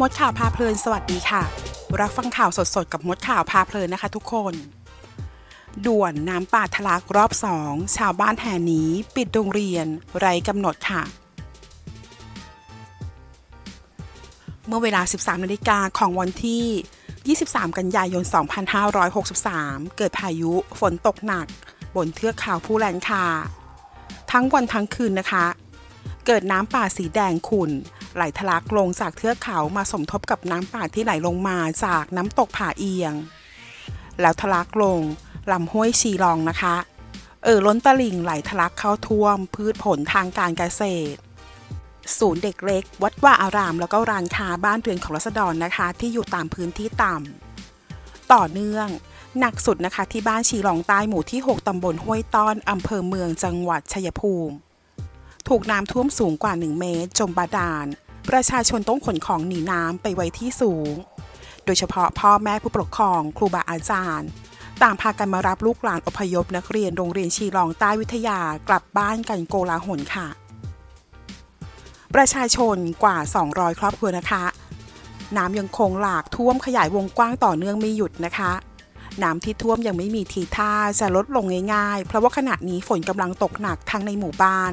มดข่าวพาเพลินสวัสดีค่ะ รับฟังข่าวสดๆ กับมดข่าวพาเพลินนะคะทุกคน ด่วนน้ำป่าทะลักรอบสองชาวบ้านแห่หนีปิดโรงเรียน ไร้กำหนดค่ะ เมื่อเวลา 13นาฬิกาของวันที่ 23 กันยายน 2563 เกิดพายุฝนตกหนัก บนเทือกเขาผู้แลนคา ทั้งวันทั้งคืนนะคะ เกิดน้ำป่าสีแดงขุ่น ไหลทะลักลงจากเทือกเขามาสมทบกับน้ำป่าที่ไหลลงมาจากน้ำตกผาเอียง แล้วทะลักลงลำห้วยชีรองนะคะ เอ่อล้นตลิ่งไหลทะลักเข้าท่วม พืชผลทางการเกษตร ศูนย์เด็กเล็ก วัดว่าอาราม แล้วก็ร้านค้าบ้านเรือนของรัษฎรนะคะ ที่อยู่ตามพื้นที่ต่ำต่อเนื่องหนักสุดนะคะที่บ้านชีรองใต้หมู่ที่ 6 ตำบลห้วยต้อน อำเภอเมืองจังหวัดชัยภูมิ ถูกน้ำท่วมสูงกว่า 1 เมตร จมบาดาล ประชาชนต้องขนของหนีน้ำไปไว้ที่สูง โดยเฉพาะพ่อแม่ผู้ปกครองครูบาอาจารย์ต่างพากันมารับลูกหลานอพยพนักเรียนโรงเรียนชีรองใต้วิทยากลับบ้านกันโกลาหลค่ะ ประชาชนกว่า 200 ครอบครัวนะคะ น้ำยังคงหลากท่วมขยายวงกว้างต่อเนื่องไม่หยุดนะคะ น้ำที่ท่วมยังไม่มีทีท่าจะลดลงง่ายๆ เพราะว่าขณะนี้ฝนกำลังตกหนักทั้งในหมู่บ้าน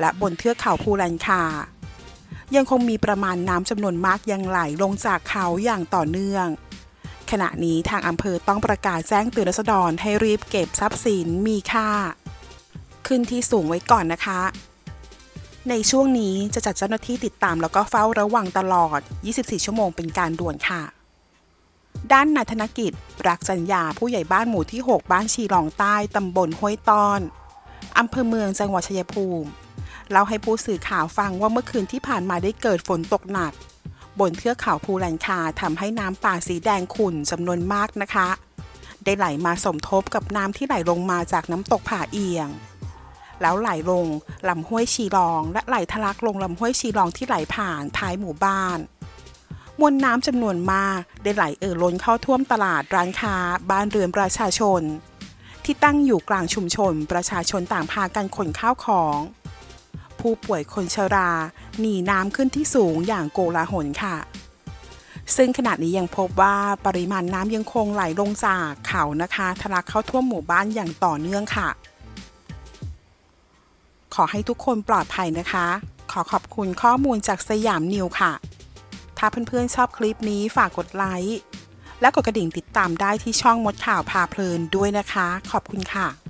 และบนเทือกเขาภูแลนคา ยังคงมีประมาณน้ำจำนวนมากยังไหลลงจากเขาอย่างต่อเนื่อง ขณะนี้ทางอำเภอต้องประกาศแจ้งเตือนรัษฎรให้รีบเก็บทรัพย์สินมีค่า ขึ้นที่สูงไว้ก่อนนะคะ ในช่วงนี้จะจัดเจ้าหน้าที่ติดตามแล้วก็เฝ้าระวังตลอด 24 ชั่วโมงเป็นการด่วนค่ะด้านนายธนกิจ รักจัญญาผู้ใหญ่บ้านหมู่ที่ 6 บ้านชีรองใต้ ตำบลห้วยตอน อำเภอเมืองจังหวัดชัยภูมิ เล่าให้ผู้สื่อข่าวฟังว่าเมื่อคืนที่ผ่านมาได้เกิดฝนตกหนัก บนเทือกเขาภูแลนคาทำให้น้ำป่าสีแดงขุ่นจำนวนมากนะคะ ได้ไหลมาสมทบกับน้ำที่ไหลลงมาจากน้ำตกผาเอียง แล้วไหลลงลำห้วยชีรอง และไหลทะลักลงลำห้วยชีรองที่ไหลผ่านท้ายหมู่บ้านมวลน้ำจำนวนมากได้ไหลเอ่อล้นเข้าท่วมตลาดร้านค้า บ้านเรือนประชาชน ที่ตั้งอยู่กลางชุมชน ประชาชนต่างพากันขนข้าวของ ผู้ป่วยคนชรา หนีน้ำขึ้นที่สูงอย่างโกลาหลค่ะ ซึ่งขณะนี้ยังพบว่าปริมาณน้ำยังคงไหลลงจากเขานะคะทะลักเข้าท่วมหมู่บ้านอย่างต่อเนื่องค่ะ ขอให้ทุกคนปลอดภัยนะคะ ขอขอบคุณข้อมูลจากสยามนิวค่ะ ถ้าเพื่อนๆชอบคลิปนี้ฝากกดไลค์และกดกระดิ่งติดตามได้ที่ช่องมดข่าวพาเพลินด้วยนะคะ ขอบคุณค่ะ